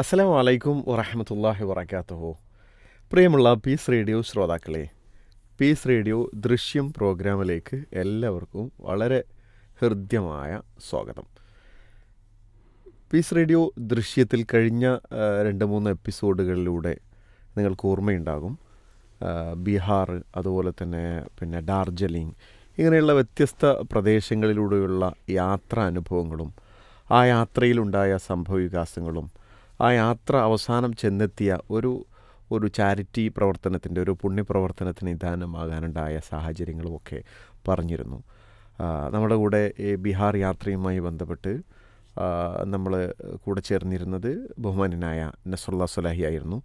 അസ്സലാമു വലൈക്കും വറഹമത്തല്ലാഹി വബറകാതുഹു. പ്രിയമുള്ള പീസ് റേഡിയോ ശ്രോതാക്കളെ പീസ് റേഡിയോ ദൃശ്യം പ്രോഗ്രാമിലേക്ക് എല്ലാവർക്കും വളരെ ഹൃദ്യമായ സ്വാഗതം. പീസ് റേഡിയോ ദൃശ്യത്തിൽ കഴിഞ്ഞ രണ്ട് മൂന്ന് എപ്പിസോഡുകളിലൂടെ നിങ്ങൾക്ക് ഓർമ്മയുണ്ടാകും. ബീഹാർ അതുപോലെ തന്നെ പിന്നെ ഡാർജിലിംഗ് ഇങ്ങനെയുള്ള വ്യത്യസ്ത പ്രദേശങ്ങളിലൂടെയുള്ള യാത്രാ അനുഭവങ്ങളും ആ യാത്രയിലുണ്ടായ സംഭവവികാസങ്ങളും ആ യാത്ര അവസാനം ചെന്നെത്തിയ ഒരു ഒരു ചാരിറ്റി പ്രവർത്തനത്തിന്റെ ഒരു പുണ്യപ്രവർത്തനത്തിന് നിദാനമാകാനുണ്ടായ സാഹചര്യങ്ങളുമൊക്കെ പറഞ്ഞിരുന്നു. നമ്മുടെ കൂടെ ബീഹാർ യാത്രയുമായി ബന്ധപ്പെട്ട് നമ്മൾ കൂടെ ചേർന്നിരുന്നത് ബഹുമാനനായ നസുള്ള സുലാഹി ആയിരുന്നു.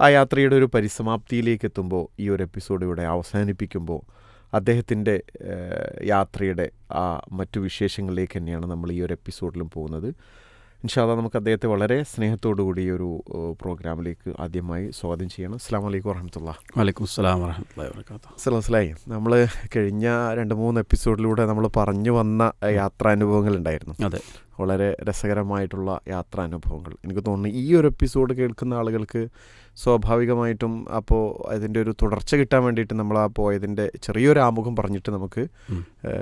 ആ യാത്രയുടെ ഒരു പരിസമാപ്തിയിലേക്ക് എത്തുമ്പോൾ ഈ ഒരു എപ്പിസോഡ് ഇവിടെ അവസാനിപ്പിക്കുമ്പോൾ അദ്ദേഹത്തിന്റെ യാത്രയുടെ ആ മറ്റു വിശേഷങ്ങളിലേക്ക് തന്നെയാണ് നമ്മൾ ഈ ഒരു എപ്പിസോഡിലും പോകുന്നത്. ഇൻഷാല്ല നമുക്ക് അദ്ദേഹത്തെ വളരെ സ്നേഹത്തോടു കൂടി ഒരു പ്രോഗ്രാമിലേക്ക് ആദ്യമായി സ്വാഗതം ചെയ്യണം. അസ്സാം വലൈക്കും വറഹമത്തുള്ള വലൈക്കും അസ്സാം വറഹമത്തല്ലാ വർക്കാത്ത മനസ്സിലായി നമ്മൾ കഴിഞ്ഞ രണ്ട് മൂന്ന് എപ്പിസോഡിലൂടെ നമ്മൾ പറഞ്ഞു വന്ന യാത്രാനുഭവങ്ങൾ ഉണ്ടായിരുന്നു. അതെ. വളരെ രസകരമായിട്ടുള്ള യാത്രാനുഭവങ്ങൾ. എനിക്ക് തോന്നുന്നു ഈ ഒരു എപ്പിസോഡ് കേൾക്കുന്ന ആളുകൾക്ക് സ്വാഭാവികമായിട്ടും അപ്പോൾ അതിന്റെ ഒരു തുടർച്ച കിട്ടാൻ വേണ്ടിയിട്ട് നമ്മൾ ആ പോയതിന്റെ ചെറിയൊരു ആമുഖം പറഞ്ഞിട്ട് നമുക്ക്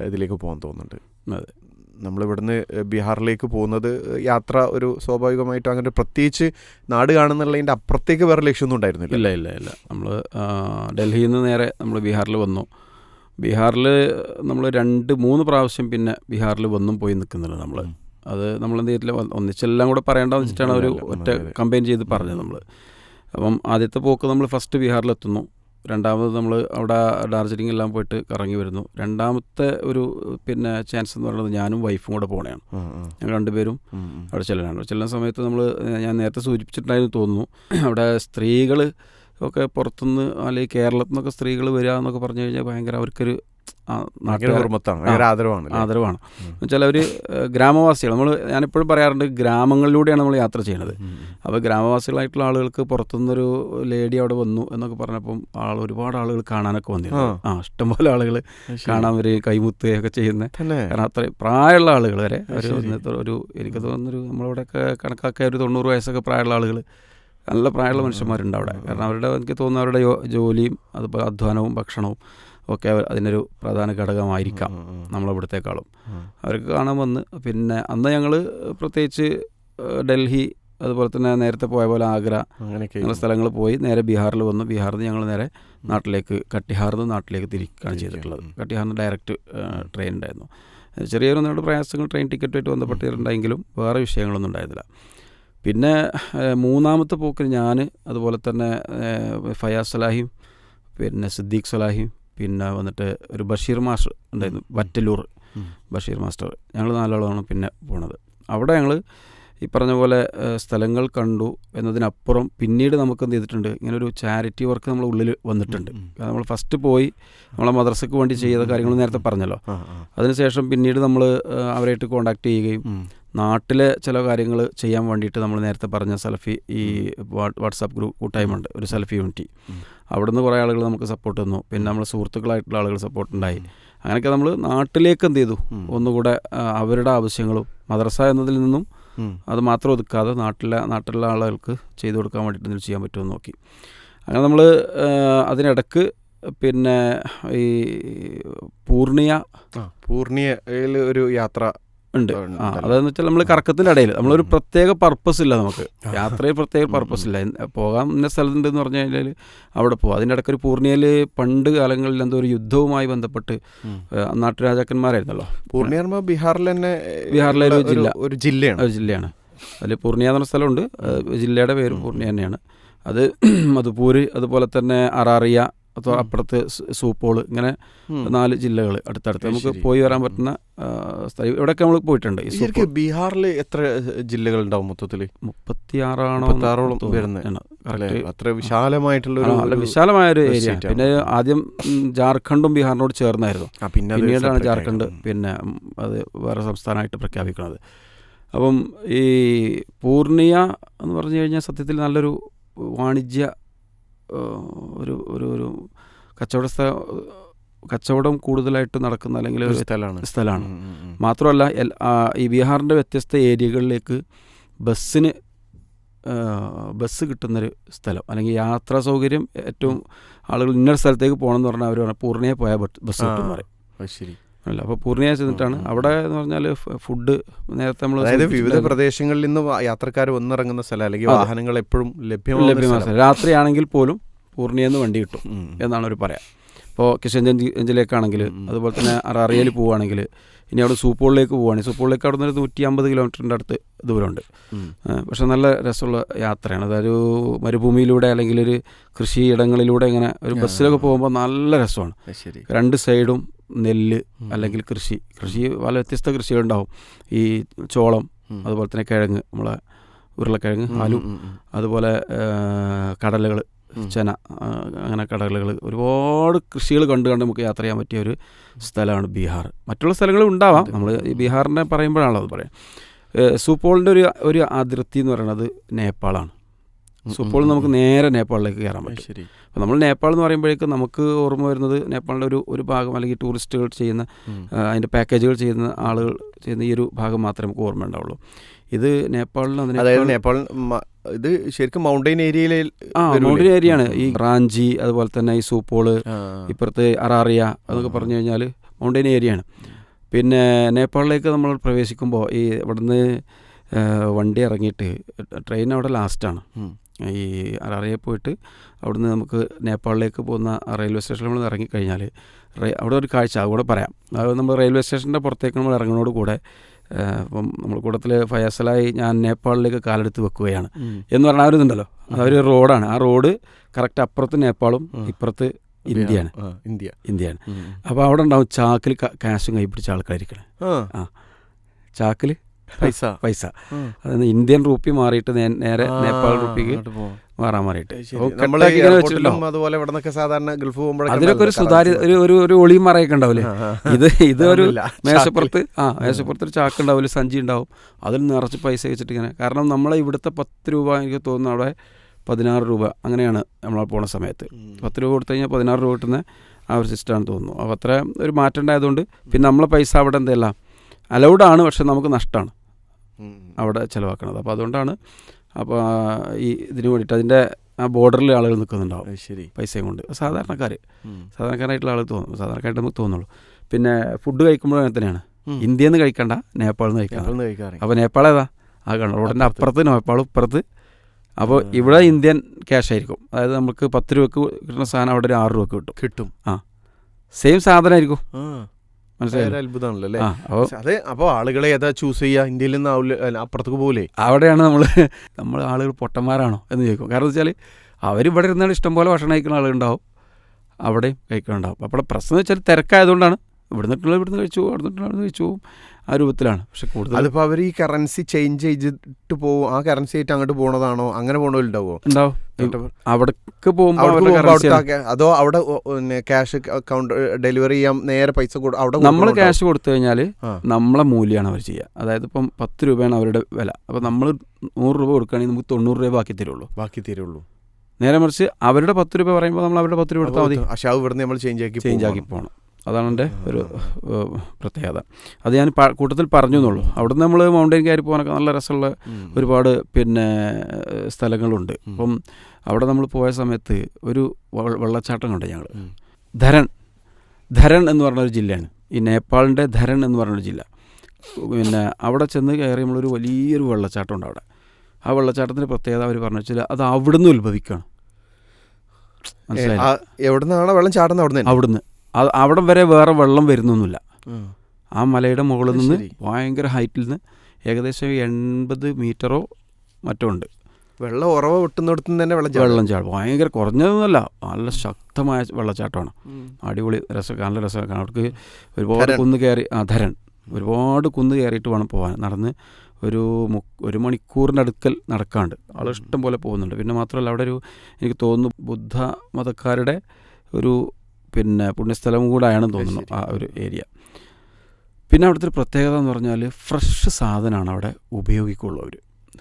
ഇതിലേക്ക് പോകാൻ തോന്നുന്നുണ്ട്. അതെ. നമ്മളിവിടുന്ന് ബീഹാറിലേക്ക് പോകുന്നത് യാത്ര ഒരു സ്വാഭാവികമായിട്ടും അങ്ങനെ പ്രത്യേകിച്ച് നാട് കാണുന്നുള്ളതിന്റെ അപ്പുറത്തേക്ക് വേറെ ലക്ഷ്യമൊന്നും ഉണ്ടായിരുന്നില്ല. ഇല്ല ഇല്ല ഇല്ല. നമ്മൾ ഡൽഹിയിൽ നിന്ന് നേരെ നമ്മൾ ബീഹാറിൽ വന്നു. ബീഹാറിൽ നമ്മൾ രണ്ട് മൂന്ന് പ്രാവശ്യം പിന്നെ ബീഹാറിൽ വന്നും പോയി നിൽക്കുന്നില്ല നമ്മൾ അത് നമ്മൾ എന്ത് ചെയ്തില്ല ഒന്നിച്ചെല്ലാം കൂടെ പറയേണ്ടതെന്ന് വെച്ചിട്ടാണ് ഒരു ഒറ്റ അതെ. ചെയ്ത് പറഞ്ഞത് നമ്മൾ അപ്പം ആദ്യത്തെ പോക്ക് നമ്മൾ ഫസ്റ്റ് ബീഹാറിലെത്തുന്നു. രണ്ടാമത് നമ്മൾ അവിടെ ഡാർജിലിംഗ് എല്ലാം പോയിട്ട് കറങ്ങി വരുന്നു രണ്ടാമത്തെ ഒരു പിന്നെ ചാൻസ് എന്ന് പറയുന്നത് ഞാനും വൈഫും കൂടെ ആ. ഞങ്ങൾ രണ്ടുപേരും. അവിടെ ചെല്ലാനാണ് ചെല്ലുന്ന സമയത്ത് നമ്മൾ ഞാൻ നേരത്തെ സൂചിപ്പിച്ചിട്ടുണ്ടായിരുന്നു തോന്നുന്നു അവിടെ സ്ത്രീകൾ ഒക്കെ പുറത്തുനിന്ന് അല്ലെങ്കിൽ കേരളത്തിൽ നിന്നൊക്കെ സ്ത്രീകൾ വരിക എന്നൊക്കെ പറഞ്ഞു കഴിഞ്ഞാൽ ഭയങ്കര അവർക്കൊരു ആദരവാണ്? ആദരവാണ്. അവർ ഗ്രാമവാസികൾ. നമ്മൾ ഞാനിപ്പോഴും പറയാറുണ്ട് ഗ്രാമങ്ങളിലൂടെയാണ് നമ്മൾ യാത്ര ചെയ്യുന്നത്. അപ്പോൾ ഗ്രാമവാസികളായിട്ടുള്ള ആളുകൾക്ക് പുറത്തുനിന്നൊരു ലേഡി അവിടെ വന്നു എന്നൊക്കെ പറഞ്ഞപ്പം ആൾ ഒരുപാട് ആളുകൾ കാണാനൊക്കെ വന്നിരുന്നു. ആ. ഇഷ്ടംപോലെ ആളുകൾ കാണാൻ ഒരു കൈമുത്തുകയൊക്കെ ചെയ്യുന്നത് തന്നെ. കാരണം അത്രയും പ്രായമുള്ള ആളുകൾ വരെ. അവർ ഒരു ഒരു എനിക്ക് തോന്നുന്നൊരു നമ്മളിവിടെയൊക്കെ കണക്കാക്കിയ ഒരു തൊണ്ണൂറ് വയസ്സൊക്കെ പ്രായമുള്ള ആളുകൾ. നല്ല പ്രായമുള്ള മനുഷ്യന്മാരുണ്ട് അവിടെ. കാരണം അവരുടെ എനിക്ക് തോന്നുന്നു അവരുടെ ജോലിയും അതുപോലെ അധ്വാനവും ഭക്ഷണവും ഒക്കെ അവർ അതിനൊരു പ്രധാന ഘടകമായിരിക്കാം നമ്മളവിടത്തേക്കാളും. അവർക്ക് കാണാൻ വന്ന് പിന്നെ അന്ന് ഞങ്ങൾ പ്രത്യേകിച്ച് ഡൽഹി അതുപോലെ തന്നെ നേരത്തെ പോയ പോലെ ആഗ്ര അങ്ങനെയൊക്കെ അങ്ങനെ സ്ഥലങ്ങൾ പോയി നേരെ ബീഹാറിൽ വന്നു. ബീഹാറിൽ നിന്ന് ഞങ്ങൾ നേരെ നാട്ടിലേക്ക് കട്ടിഹാറിൽ നിന്ന് നാട്ടിലേക്ക് തിരിക്കുകയാണ് തിരിക്കുക. ചെയ്തിട്ടുള്ളത്. കട്ടിഹാറിന് ഡയറക്റ്റ് ട്രെയിൻ ഉണ്ടായിരുന്നു. ചെറിയൊരു നമ്മുടെ പ്രയാസങ്ങൾ ട്രെയിൻ ടിക്കറ്റുമായിട്ട് ബന്ധപ്പെട്ടിട്ടുണ്ടെങ്കിലും വേറെ വിഷയങ്ങളൊന്നും ഉണ്ടായിരുന്നില്ല. പിന്നെ മൂന്നാമത്തെ പോക്കിന് ഞാൻ അതുപോലെ തന്നെ ഫയാസ് സലാഹിയും പിന്നെ സിദ്ദീഖ് സലാഹിയും പിന്നെ വന്നിട്ട് ഒരു ബഷീർ മാസ്റ്റർ ഉണ്ടായിരുന്നു വറ്റലൂർ. ബഷീർ മാസ്റ്റർ. ഞങ്ങൾ നാലാളാണ് പിന്നെ പോണത്. അവിടെ ഞങ്ങൾ ഈ പറഞ്ഞ പോലെ സ്ഥലങ്ങൾ കണ്ടു എന്നതിനപ്പുറം പിന്നീട് നമുക്ക് എന്ത് ചെയ്തിട്ടുണ്ട് ഇങ്ങനെ ഒരു ചാരിറ്റി വർക്ക് നമ്മൾ ഉള്ളിൽ വന്നിട്ടുണ്ട്. നമ്മൾ ഫസ്റ്റ് പോയി നമ്മളെ മദ്രസയ്ക്ക് വേണ്ടി ചെയ്ത കാര്യങ്ങൾ നേരത്തെ പറഞ്ഞല്ലോ. അതിനുശേഷം പിന്നീട് നമ്മൾ അവരായിട്ട് കോണ്ടാക്ട് ചെയ്യുകയും നാട്ടിലെ ചില കാര്യങ്ങൾ ചെയ്യാൻ വേണ്ടിയിട്ട് നമ്മൾ നേരത്തെ പറഞ്ഞ സെൽഫി ഈ വാട്സാപ്പ് ഗ്രൂപ്പ് കൂട്ടായ്മ ഉണ്ട് ഒരു സെൽഫി യൂണിറ്റി. അവിടുന്ന് കുറേ ആളുകൾ നമുക്ക് സപ്പോർട്ട് തന്നു. പിന്നെ നമ്മൾ സുഹൃത്തുക്കളായിട്ടുള്ള ആളുകൾ സപ്പോർട്ട് ഉണ്ടായി. അങ്ങനെയൊക്കെ നമ്മൾ നാട്ടിലേക്ക് എന്ത് ചെയ്തു? ഒന്നുകൂടെ അവരുടെ ആവശ്യങ്ങളും മദ്രസ എന്നതിൽ നിന്നും. അത് മാത്രം ഒതുക്കാതെ നാട്ടിലെ നാട്ടിലുള്ള ആളുകൾക്ക് ചെയ്തു കൊടുക്കാൻ വേണ്ടിയിട്ട് എന്തെങ്കിലും ചെയ്യാൻ പറ്റുമെന്ന് നോക്കി. അങ്ങനെ നമ്മൾ അതിനിടക്ക് പിന്നെ ഈ പൂർണിയ പൂർണിയയിൽ ഒരു യാത്ര ഉണ്ട്. അതെന്ന് വെച്ചാൽ നമ്മൾ കറക്കത്തിന്റെ ഇടയിൽ നമ്മളൊരു പ്രത്യേക പർപ്പസ് ഇല്ല നമുക്ക്. യാത്രയിൽ പ്രത്യേക പർപ്പസ് ഇല്ല. പോകാൻ ഇന്ന സ്ഥലത്തുണ്ടെന്ന് പറഞ്ഞു കഴിഞ്ഞാൽ അവിടെ പോകും അതിന്റെ ഇടയ്ക്ക് ഒരു പൂർണിയയിൽ പണ്ട് കാലങ്ങളിൽ എന്തോ ഒരു യുദ്ധവുമായി ബന്ധപ്പെട്ട് നാട്ടുരാജാക്കന്മാരായിരുന്നല്ലോ. പൂർണിയ പറയുമ്പോൾ ബീഹാറിൽ തന്നെ ബീഹാറിലെ ഒരു ജില്ല. ഒരു ജില്ലയാണ്. ഒരു ജില്ലയാണ്. അതിൽ പൂർണിയ എന്ന് പറഞ്ഞ സ്ഥലമുണ്ട്. ജില്ലയുടെ പേര് പൂർണിയ തന്നെയാണ്. അത് മധുപൂര് അതുപോലെ തന്നെ അറാറിയ അതോ അപ്പുറത്ത് സൂപ്പോൾ ഇങ്ങനെ നാല് ജില്ലകൾ അടുത്തടുത്ത്. നമുക്ക് പോയി വരാൻ പറ്റുന്ന സ്ഥലം ഇവിടെയൊക്കെ നമ്മൾ പോയിട്ടുണ്ട്. ശരിക്കും ബീഹാറിൽ എത്ര ജില്ലകൾ ഉണ്ടാവും മൊത്തത്തിൽ മുപ്പത്തിയാറാണോ ആറോളം. വരുന്നത്. അത്ര വിശാലമായിട്ടുള്ള വിശാലമായ ഒരു ഏരിയ. പിന്നെ ആദ്യം ജാർഖണ്ഡും ബീഹാറിനോട് ചേർന്നായിരുന്നു. പിന്നീടാണ് ജാർഖണ്ഡ് പിന്നെ അത് വേറെ സംസ്ഥാനമായിട്ട് പ്രഖ്യാപിക്കുന്നത്. അപ്പം ഈ പൂർണിയ എന്ന് പറഞ്ഞു കഴിഞ്ഞാൽ സത്യത്തിൽ നല്ലൊരു വാണിജ്യ ഒരു ഒരു ഒരു കച്ചവട സ്ഥ കച്ചവടം കൂടുതലായിട്ട് നടക്കുന്ന അല്ലെങ്കിൽ ഒരു സ്ഥലമാണ്. സ്ഥലമാണ്. മാത്രമല്ല ഈ ബീഹാറിന്റെ വ്യത്യസ്ത ഏരിയകളിലേക്ക് ബസ്സിന് ബസ് കിട്ടുന്നൊരു സ്ഥലം അല്ലെങ്കിൽ യാത്രാ സൗകര്യം ഏറ്റവും ആളുകൾ ഇന്നൊരു സ്ഥലത്തേക്ക് പോകണം എന്ന് പറഞ്ഞാൽ അവർ പറഞ്ഞാൽ പൂർണയെ പോയാൽ ബസ് കിട്ടും എന്ന് പറയും. ശരി. അല്ല അപ്പോൾ പൂർണയെ ചെന്നിട്ടാണ്. അവിടെ എന്ന് പറഞ്ഞാൽ ഫുഡ് നേരത്തെ നമ്മൾ അതായത് വിവിധ പ്രദേശങ്ങളിൽ നിന്ന് യാത്രക്കാർ വന്നിറങ്ങുന്ന സ്ഥലം അല്ലെങ്കിൽ. വാഹനങ്ങൾ എപ്പോഴും ലഭ്യമാണ് ലഭ്യമായ സ്ഥലം. രാത്രിയാണെങ്കിൽ പോലും പൂർണിയെന്ന് വണ്ടി കിട്ടും എന്നാണ് ഒരു പറയാം. ഇപ്പോൾ കിഷൻജഞ്ചിലേക്കാണെങ്കിൽ. അതുപോലെ തന്നെ അറാറിയയിൽ പോവുകയാണെങ്കിൽ ഇനി അവിടെ സൂപ്പോളിലേക്ക് പോവുകയാണെങ്കിൽ സൂപ്പോളിലേക്ക് അവിടെ നിന്ന് ഒരു നൂറ്റി അമ്പത് കിലോമീറ്ററിന്റെ അടുത്ത് ദൂരമുണ്ട് പക്ഷെ നല്ല രസമുള്ള യാത്രയാണ്. അതൊരു മരുഭൂമിയിലൂടെ അല്ലെങ്കിൽ ഒരു കൃഷിയിടങ്ങളിലൂടെ ഇങ്ങനെ ഒരു ബസ്സിലൊക്കെ പോകുമ്പോൾ നല്ല രസമാണ്. രണ്ട് സൈഡും നെല്ല് അല്ലെങ്കിൽ കൃഷി കൃഷി പല വ്യത്യസ്ത കൃഷികളുണ്ടാവും. ഈ ചോളം. അതുപോലെ തന്നെ കിഴങ്ങ് നമ്മളെ ഉരുളക്കിഴങ്ങ് ആലു അതുപോലെ കടലകൾ. ചെന അങ്ങനെ കടലുകൾ ഒരുപാട് കൃഷികൾ കണ്ട് കണ്ട് നമുക്ക് യാത്ര ചെയ്യാൻ പറ്റിയ ഒരു സ്ഥലമാണ് ബീഹാർ. മറ്റുള്ള സ്ഥലങ്ങളും ഉണ്ടാവാം. നമ്മൾ ഈ ബീഹാറിനെ പറയുമ്പോഴാണല്ലോ അത് പറയാം. സൂപ്പോളിന്റെ ഒരു ഒരു അതിർത്തി എന്ന് പറയുന്നത് നേപ്പാളാണ്. ഉം, ഇപ്പോൾ നമുക്ക് നേരെ നേപ്പാളിലേക്ക് കയറാൻ പറ്റും. ശരി. അപ്പോൾ നമ്മൾ നേപ്പാൾ എന്ന് പറയുമ്പോഴേക്കും നമുക്ക് ഓർമ്മ വരുന്നത് നേപ്പാളിന്റെ ഒരു ഒരു ഭാഗം അല്ലെങ്കിൽ ടൂറിസ്റ്റുകൾ ചെയ്യുന്ന. അതിന്റെ പാക്കേജുകൾ ചെയ്യുന്ന ആളുകൾ ചെയ്യുന്ന ഈ ഒരു ഭാഗം മാത്രമേ നമുക്ക് ഓർമ്മ ഉണ്ടാവുള്ളൂ. ഇത് നേപ്പാളിൽ അതായത് നേപ്പാൾ ഇത് ശരിക്കും മൗണ്ടൈൻ ഏരിയയിലെ ആ മൗണ്ടൈൻ ഏരിയ ആണ് ഈ റാഞ്ചി അതുപോലെ തന്നെ ഈ സൂപ്പോൾ ഇപ്പുറത്ത് അറാറിയ അതൊക്കെ പറഞ്ഞു കഴിഞ്ഞാൽ മൗണ്ടൻ ഏരിയയാണ്. പിന്നെ നേപ്പാളിലേക്ക് നമ്മൾ പ്രവേശിക്കുമ്പോൾ ഈ ഇവിടുന്ന് വണ്ടി ഇറങ്ങിയിട്ട് ട്രെയിൻ അവിടെ ലാസ്റ്റാണ് ഈ അറാറിയെ പോയിട്ട് അവിടുന്ന് നമുക്ക് നേപ്പാളിലേക്ക് പോകുന്ന റെയിൽവേ സ്റ്റേഷനിൽ നമ്മൾ ഇറങ്ങിക്കഴിഞ്ഞാൽ റേ- അവിടെ ഒരു കാഴ്ച അതുകൂടെ പറയാം. അത് നമ്മൾ റെയിൽവേ സ്റ്റേഷന്റെ പുറത്തേക്ക് നമ്മൾ ഇറങ്ങുന്നതോട് കൂടെ അപ്പം നമ്മൾ കൂട്ടത്തിൽ ഫയസലായി ഞാൻ നേപ്പാളിലേക്ക് കാലെടുത്ത് വെക്കുകയാണ്. എന്ന് പറഞ്ഞാൽ ഇതുണ്ടല്ലോ. അതൊരു റോഡാണ്. ആ റോഡ് കറക്റ്റ് അപ്പുറത്ത് നേപ്പാളും. ഇപ്പുറത്ത് ഇന്ത്യയാണ്. ഇന്ത്യ. ഇന്ത്യയാണ്. അപ്പോൾ അവിടെ ഉണ്ടാവും ചാക്കിൽ കാശും കൈ പിടിച്ച ആൾക്കാരിക്കണം. ആ. ചാക്കിൽ പൈസ. പൈസ. അതായത് ഇന്ത്യൻ റുപ്പി മാറിയിട്ട് നേരെ നേപ്പാൾ റുപ്പിക്ക്. മാറാൻ മാറിയിട്ട്. അതുപോലെ ഇവിടെ സാധാരണ ഗൾഫ് പോകുമ്പോഴൊക്കെ അതിലൊക്കെ ഒരു സുതാര്യ ഒരു ഒരു ഒരു ഒളിയും മറയൊക്കെ ഉണ്ടാവില്ലേ. ഇത് ഇത് ഒരു മേശപ്പുറത്ത് ആ മേശപ്പുറത്ത് ഒരു ചാക്ക് ഉണ്ടാവില്ല സഞ്ചി ഉണ്ടാവും. അതിൽ നിറച്ച് പൈസ വെച്ചിട്ട് ഇങ്ങനെ. കാരണം നമ്മളെ ഇവിടുത്തെ പത്ത് രൂപ എനിക്ക് തോന്നുന്നു അവിടെ പതിനാറ് രൂപ അങ്ങനെയാണ് നമ്മൾ പോണ സമയത്ത്. പത്ത് രൂപ കൊടുത്തു കഴിഞ്ഞാൽ പതിനാറ് രൂപ കിട്ടുന്ന ആ ഒരു സിസ്റ്റമാണ് തോന്നുന്നു. അപ്പോൾ അത്ര ഒരു മാറ്റം ഉണ്ടായതുകൊണ്ട് പിന്നെ നമ്മളെ പൈസ അവിടെ എന്തെല്ലാം? അലൗഡാണ് പക്ഷെ നമുക്ക് നഷ്ടമാണ്. അവിടെ ചിലവാക്കണത്. അപ്പോൾ അതുകൊണ്ടാണ് അപ്പോൾ ഈ ഇതിന് വേണ്ടിയിട്ട് അതിന്റെ ആ ബോർഡറിൽ ആളുകൾ നിൽക്കുന്നുണ്ടാവും. ശരി. പൈസയും കൊണ്ട്. സാധാരണക്കാർ. സാധാരണക്കാരായിട്ടുള്ള ആളുകൾ തോന്നും. സാധാരണക്കാരായിട്ട് നമുക്ക് തോന്നുള്ളൂ പിന്നെ ഫുഡ് കഴിക്കുമ്പോഴും അങ്ങനെ തന്നെയാണ്. ഇന്ത്യയിൽ നിന്ന് കഴിക്കണ്ട നേപ്പാളിൽ നിന്ന് കഴിക്കണം അപ്പോൾ നേപ്പാൾ ഏതാ? ആ കാണും. റോഡിന്റെ അപ്പുറത്ത്. നേപ്പാൾ ഇപ്പുറത്ത്. അപ്പോൾ ഇവിടെ ഇന്ത്യൻ ക്യാഷ് ആയിരിക്കും. അതായത് നമുക്ക് പത്ത് രൂപക്ക് കിട്ടുന്ന സാധനം അവിടെ ഒരു ആറ് രൂപക്ക് കിട്ടും. കിട്ടും. ആ. സെയിം സാധനമായിരിക്കും അത്ഭുതമാണല്ലോ അതെ അപ്പോൾ ആളുകളെ ഏതാ ചൂസ് ചെയ്യുക? ഇന്ത്യയിൽ നിന്ന് ആവില്ല അപ്പുറത്തേക്ക് പോലെ അവിടെയാണ് നമ്മൾ നമ്മൾ ആളുകൾ പൊട്ടന്മാരാണോ എന്ന് ചോദിക്കും. കാരണം വെച്ചാൽ അവർ ഇവിടെ ഇരുന്നാൽ ഇഷ്ടംപോലെ ഭക്ഷണം കഴിക്കുന്ന ആളുകളുണ്ടാവും. അവിടെയും കഴിക്കുന്നുണ്ടാവും അപ്പോൾ പ്രശ്നം എന്ന് വെച്ചാൽ തിരക്കായതുകൊണ്ടാണ്. ഇവിടെ കിട്ടുന്നത് ഇവിടുന്ന് കഴിച്ചു പോകും അവിടുന്ന് കഴിച്ചു ആ രൂപത്തിലാണ്. പക്ഷെ കൂടുതൽ അതിപ്പോൾ അവർ ഈ കറൻസി ചേഞ്ച് ചെയ്തിട്ട് പോകും ആ കറൻസി ആയിട്ട് അങ്ങോട്ട് പോകണതാണോ അങ്ങനെ പോകണമല്ലോ ഉണ്ടാവുമോ ഉണ്ടാവും. അവിടേക്ക് പോകുമ്പോൾ അതോ അവിടെ ക്യാഷ് അക്കൗണ്ട് ഡെലിവറി ചെയ്യാൻ നേരെ പൈസ അവിടെ നമ്മൾ? ക്യാഷ് കൊടുത്തു കഴിഞ്ഞാൽ നമ്മളെ മൂല്യമാണ് അവർ ചെയ്യുക. അതായത് ഇപ്പം പത്ത് രൂപയാണ് അവരുടെ വില. അപ്പം നമ്മൾ നൂറ് രൂപ കൊടുക്കുകയാണെങ്കിൽ നമുക്ക് തൊണ്ണൂറ് രൂപ ബാക്കി തരുള്ളൂ. ബാക്കി തരുള്ളൂ. നേരെ മറിച്ച് അവരുടെ പത്ത് രൂപ പറയുമ്പോൾ നമ്മൾ അവരുടെ പത്ത് രൂപ എടുത്താൽ മതി. പക്ഷേ അത് ഇവിടുന്ന് നമ്മൾ ചേഞ്ച് ആക്കി ചേഞ്ച് ആക്കി പോകണം അതാണ് എന്റെ ഒരു പ്രത്യേകത. അത് ഞാൻ കൂട്ടത്തിൽ പറഞ്ഞു എന്നുള്ളൂ നിന്ന് നമ്മൾ മൗണ്ടൈൻ കയറി പോകാനൊക്കെ നല്ല രസമുള്ള ഒരുപാട് പിന്നെ സ്ഥലങ്ങളുണ്ട്. അപ്പം അവിടെ നമ്മൾ പോയ സമയത്ത് ഒരു വെള്ളച്ചാട്ടം കണ്ടു ഞങ്ങൾ ധരൺ ധരൺ എന്ന് പറഞ്ഞൊരു ജില്ലയാണ്. ഈ നേപ്പാളിന്റെ ധരൺ എന്ന് പറഞ്ഞൊരു ജില്ല. പിന്നെ അവിടെ ചെന്ന് കയറി നമ്മളൊരു വലിയൊരു വെള്ളച്ചാട്ടം ഉണ്ട് അവിടെ. ആ വെള്ളച്ചാട്ടത്തിന്റെ പ്രത്യേകത അവർ പറഞ്ഞു വെച്ചാൽ അത് അവിടുന്ന് ഉത്ഭവിക്കുകയാണ്. മനസ്സിലായി എവിടുന്നാണ് വെള്ളം ചാടുന്നത് അവിടുന്ന് അവിടുന്ന്. അവിടെ വരെ വേറെ വെള്ളം വരുന്നൊന്നുമില്ല. ആ. മലയുടെ മുകളിൽ നിന്ന്. ഭയങ്കര ഹൈറ്റിൽ നിന്ന് ഏകദേശം എൺപത് മീറ്ററോ മറ്റോ ഉണ്ട്. വെള്ളം ഉറവ ഒട്ടുന്നിടത്തു തന്നെ വെള്ളം ചാടും. വെള്ളം ചാടും. ഭയങ്കര കുറഞ്ഞതൊന്നുമല്ല. നല്ല ശക്തമായ വെള്ളച്ചാട്ടമാണ്. അടിപൊളി രസം നല്ല രസമാണ്. അവർക്ക് ഒരുപാട് കുന്ന് കയറി ആ ധരൻ ഒരുപാട് കുന്ന് കയറിയിട്ട് വേണം പോകാൻ. നടന്ന് ഒരു മു ഒരു മണിക്കൂറിന്റെ അടുക്കൽ നടക്കാണ്ട്. ആളിഷ്ടം പോലെ പോകുന്നുണ്ട്. പിന്നെ മാത്രമല്ല അവിടെ ഒരു എനിക്ക് തോന്നുന്നു ബുദ്ധ മതക്കാരുടെ ഒരു പിന്നെ പുണ്യസ്ഥലം കൂടായാണെന്ന് തോന്നുന്നു ആ ഒരു ഏരിയ. പിന്നെ അവിടുത്തെ ഒരു പ്രത്യേകത എന്ന് പറഞ്ഞാൽ ഫ്രഷ് സാധനമാണ് അവിടെ ഉപയോഗിക്കുള്ളൂ അവർ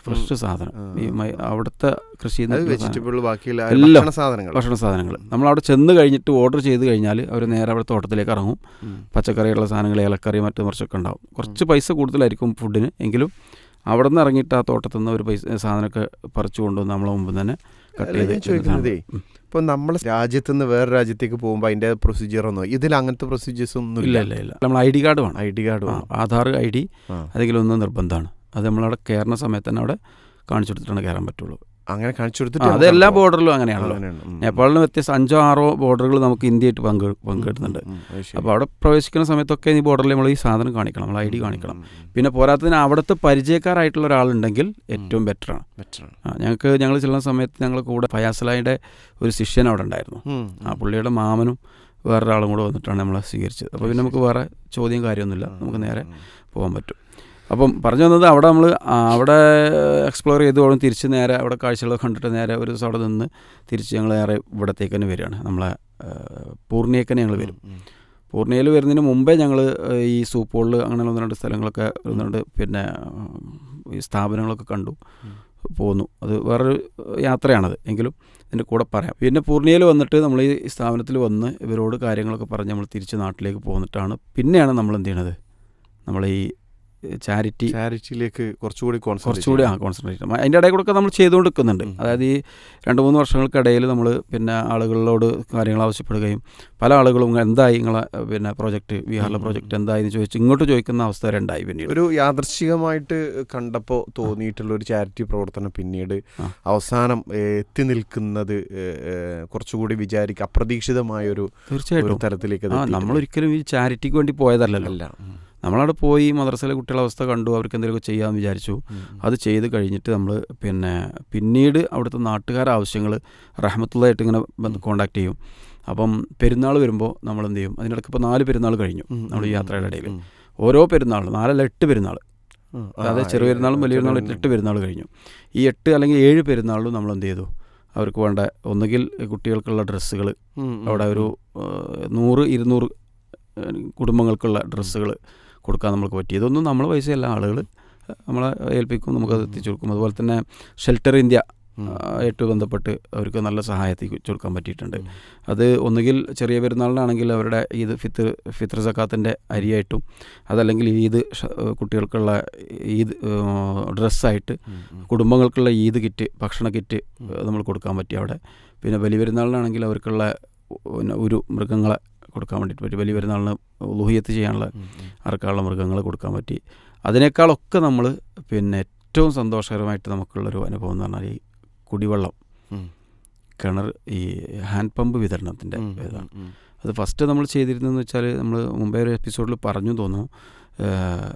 ഫ്രഷ് സാധനം. ഈ അവിടുത്തെ കൃഷി വെജിറ്റബിൾ ബാക്കിയുള്ള എല്ലാ ഭക്ഷണ സാധനങ്ങൾ. ഭക്ഷണ സാധനങ്ങൾ. നമ്മൾ അവിടെ ചെന്ന് കഴിഞ്ഞിട്ട് ഓർഡർ ചെയ്ത് കഴിഞ്ഞാൽ അവർ നേരെ അവിടെ തോട്ടത്തിലേക്ക് ഇറങ്ങും. പച്ചക്കറിയുള്ള സാധനങ്ങൾ ഇലക്കറി മറ്റു മറിച്ചൊക്കെ ഉണ്ടാവും. കുറച്ച് പൈസ കൂടുതലായിരിക്കും ഫുഡിന് എങ്കിലും അവിടെ നിന്ന് ഇറങ്ങിയിട്ട് ആ തോട്ടത്തിൽ നിന്ന് ഒരു പൈസ സാധനമൊക്കെ പറിച്ചു കൊണ്ടുവന്ന് നമ്മളെ മുമ്പ് തന്നെ കട്ട് ചെയ്ത് ചോദിക്കുന്നതേ ഇപ്പോൾ നമ്മൾ രാജ്യത്ത് നിന്ന് വേറെ രാജ്യത്തേക്ക് പോകുമ്പോൾ അതിന്റെ പ്രൊസീജിയർ ഒന്നും ഇതിൽ അങ്ങനത്തെ പ്രൊസീജിയേഴ്സ് ഒന്നും ഇല്ല. ഇല്ല ഇല്ല നമ്മൾ ഐ ഡി കാർഡ് വേണം. ഐ ഡി കാർഡ് വേണം. Aadhaar I D. അതെങ്കിലും ഒന്ന് നിർബന്ധമാണ്. അത് നമ്മളവിടെ കയറുന്ന സമയത്ത് തന്നെ അവിടെ കാണിച്ചു കൊടുത്തിട്ടാണ് കയറാൻ പറ്റുള്ളൂ. അങ്ങനെ കാണിച്ചു കൊടുത്തിട്ട് അത് എല്ലാ ബോർഡറിലും അങ്ങനെയാണല്ലോ. നേപ്പാളിന് വ്യത്യസ്ത അഞ്ചോ ആറോ ബോർഡറുകൾ നമുക്ക് ഇന്ത്യയായിട്ട് പങ്ക് ശരി. അപ്പോൾ അവിടെ പ്രവേശിക്കുന്ന സമയത്തൊക്കെ ഈ ബോർഡറിൽ നമ്മൾ ഈ സാധനം കാണിക്കണം നമ്മൾ ഐ ഡി കാണിക്കണം. പിന്നെ പോരാത്തതിന് അവിടുത്തെ പരിചയക്കാരായിട്ടുള്ള ഒരാളുണ്ടെങ്കിൽ ഏറ്റവും ബെറ്ററാണ് ഞങ്ങൾക്ക് ഞങ്ങൾ ചെല്ലുന്ന സമയത്ത് ഞങ്ങൾ കൂടെ ഫയാസലായിയുടെ ഒരു ശിഷ്യൻ അവിടെ ഉണ്ടായിരുന്നു. ആ പുള്ളിയുടെ മാമനും വേറൊരാളും കൂടെ വന്നിട്ടാണ് നമ്മളെ സ്വീകരിച്ചത്. അപ്പോൾ പിന്നെ നമുക്ക് വേറെ ചോദ്യം കാര്യമൊന്നുമില്ല. നമുക്ക് നേരെ പോകാൻ പറ്റും. അപ്പം പറഞ്ഞു വന്നത് അവിടെ നമ്മൾ അവിടെ എക്സ്പ്ലോർ ചെയ്ത് പോകണം തിരിച്ച് നേരെ അവിടെ കാഴ്ചകളൊക്കെ കണ്ടിട്ട് നേരെ ഒരു ദിവസം അവിടെ നിന്ന് തിരിച്ച് ഞങ്ങൾ നേരെ ഇവിടത്തേക്ക് തന്നെ വരികയാണ്. നമ്മളെ പൂർണിയേക്ക് തന്നെ ഞങ്ങൾ വരും. പൂർണിയയിൽ പൂർണിയയിൽ വരുന്നതിന് മുമ്പേ ഞങ്ങൾ ഈ സൂപ്പോളിൽ അങ്ങനെ ഒന്ന് രണ്ട് സ്ഥലങ്ങളൊക്കെ ഒന്ന് രണ്ട് പിന്നെ ഈ സ്ഥാപനങ്ങളൊക്കെ കണ്ടു. പോന്നു. അത് വേറൊരു യാത്രയാണത്. എങ്കിലും ഇതിന്റെ കൂടെ പറയാം. പിന്നെ പൂർണിയയിൽ വന്നിട്ട് നമ്മൾ ഈ സ്ഥാപനത്തിൽ വന്ന് ഇവരോട് കാര്യങ്ങളൊക്കെ പറഞ്ഞ് നമ്മൾ തിരിച്ച് നാട്ടിലേക്ക് പോന്നിട്ടാണ്. പിന്നെയാണ് നമ്മൾ എന്ത് ചെയ്യണത്? നമ്മൾ ഈ ചാരിറ്റി ചാരിറ്റിയിലേക്ക് കുറച്ചുകൂടി കുറച്ചുകൂടി ആ. കോൺസെൻട്രേറ്റ് അതിന്റെ ഇടയിൽ കൂടെ നമ്മൾ ചെയ്തുകൊണ്ടിരിക്കുന്നുണ്ട്. ഉം. അതായത് ഈ രണ്ട് മൂന്ന് വർഷങ്ങൾക്കിടയിൽ നമ്മൾ പിന്നെ ആളുകളോട് കാര്യങ്ങൾ ആവശ്യപ്പെടുകയും പല ആളുകളും എന്തായി നിങ്ങളെ പിന്നെ പ്രോജക്റ്റ് ബീഹാറിലെ പ്രോജക്റ്റ് എന്തായി എന്ന് ചോദിച്ച് ഇങ്ങോട്ട് ചോദിക്കുന്ന അവസ്ഥ വരെ ഉണ്ടായി പിന്നീട്. ഒരു യാദർശികമായിട്ട് കണ്ടപ്പോൾ തോന്നിയിട്ടുള്ള ഒരു ചാരിറ്റി പ്രവർത്തനം പിന്നീട് അവസാനം എത്തി നിൽക്കുന്നത് കുറച്ചുകൂടി വിചാരിക്കുക അപ്രതീക്ഷിതമായ ഒരു ഒരു തീർച്ചയായിട്ടും തരത്തിലേക്ക് അത് ആ നമ്മളൊരിക്കലും ഈ ചാരിറ്റിക്ക് വേണ്ടി പോയതല്ലല്ലോ. നമ്മളവിടെ പോയി മദ്രസയിലെ കുട്ടികളുടെ അവസ്ഥ കണ്ടു അവർക്ക് എന്തെങ്കിലുമൊക്കെ ചെയ്യാമെന്ന് വിചാരിച്ചു. അത് ചെയ്ത് കഴിഞ്ഞിട്ട് നമ്മൾ പിന്നെ പിന്നീട് അവിടുത്തെ നാട്ടുകാരുടെ ആവശ്യങ്ങൾ റഹ്മത്തുള്ളതായിട്ട് ഇങ്ങനെ കോണ്ടാക്ട് ചെയ്യും. അപ്പം പെരുന്നാൾ വരുമ്പോൾ നമ്മൾ എന്ത് ചെയ്യും? അതിനിടയ്ക്ക് ഇപ്പോൾ നാല് പെരുന്നാൾ കഴിഞ്ഞു നമ്മൾ ഈ. യാത്രയുടെ ഇടയിൽ ഓരോ പെരുന്നാൾ നാലല്ല എട്ട് പെരുന്നാൾ അതായത് ചെറു ചെറിയ പെരുന്നാളും വലിയ പെരുന്നാളും എട്ട് പെരുന്നാൾ കഴിഞ്ഞു. ഈ എട്ട് അല്ലെങ്കിൽ ഏഴ് പെരുന്നാളിലും നമ്മൾ എന്ത് ചെയ്തു? അവർക്ക് വേണ്ട ഒന്നുകിൽ കുട്ടികൾക്കുള്ള ഡ്രസ്സുകൾ അവിടെ ഒരു നൂറ് ഇരുന്നൂറ് കുടുംബങ്ങൾക്കുള്ള ഡ്രസ്സുകൾ കൊടുക്കാൻ നമുക്ക് പറ്റി. ഇതൊന്നും നമ്മൾ പൈസയല്ല. ആളുകൾ നമ്മളെ ഏൽപ്പിക്കും നമുക്കത് എത്തിച്ചു കൊടുക്കും. അതുപോലെ തന്നെ ഷെൽട്ടർ ഇന്ത്യ ആയിട്ട് ബന്ധപ്പെട്ട് അവർക്ക് നല്ല സഹായത്തിൽ കൊടുക്കാൻ പറ്റിയിട്ടുണ്ട്. അത് ഒന്നുകിൽ ചെറിയ പെരുന്നാളിനാണെങ്കിൽ അവരുടെ ഈദ് ഫിത്ർ ഫിത്ർ സക്കാത്തിന്റെ അരിയായിട്ടും അതല്ലെങ്കിൽ ഈദ് കുട്ടികൾക്കുള്ള ഈദ് ഡ്രസ്സായിട്ട്. കുടുംബങ്ങൾക്കുള്ള ഈദ് കിറ്റ് ഭക്ഷണ കിറ്റ് നമ്മൾ കൊടുക്കാൻ പറ്റി അവിടെ. പിന്നെ ബലി പെരുന്നാളിനാണെങ്കിൽ അവർക്കുള്ള ഒരു മൃഗങ്ങളെ കൊടുക്കാൻ വേണ്ടിയിട്ട് പറ്റി. വലിയ പെരുന്നാളിന് ലുഹിയത്ത് ചെയ്യാനുള്ള. അറക്കാനുള്ള മൃഗങ്ങൾ കൊടുക്കാൻ പറ്റി. അതിനേക്കാളൊക്കെ നമ്മൾ പിന്നെ ഏറ്റവും സന്തോഷകരമായിട്ട് നമുക്കുള്ളൊരു അനുഭവം എന്ന് പറഞ്ഞാൽ ഈ കുടിവെള്ളം. കിണർ ഈ ഹാൻഡ് പമ്പ് വിതരണത്തിന്റെ ഇതാണ്. അത് ഫസ്റ്റ് നമ്മൾ ചെയ്തിരുന്നതെന്ന് വെച്ചാൽ നമ്മൾ മുമ്പേ ഒരു എപ്പിസോഡിൽ പറഞ്ഞു തോന്നുന്നു.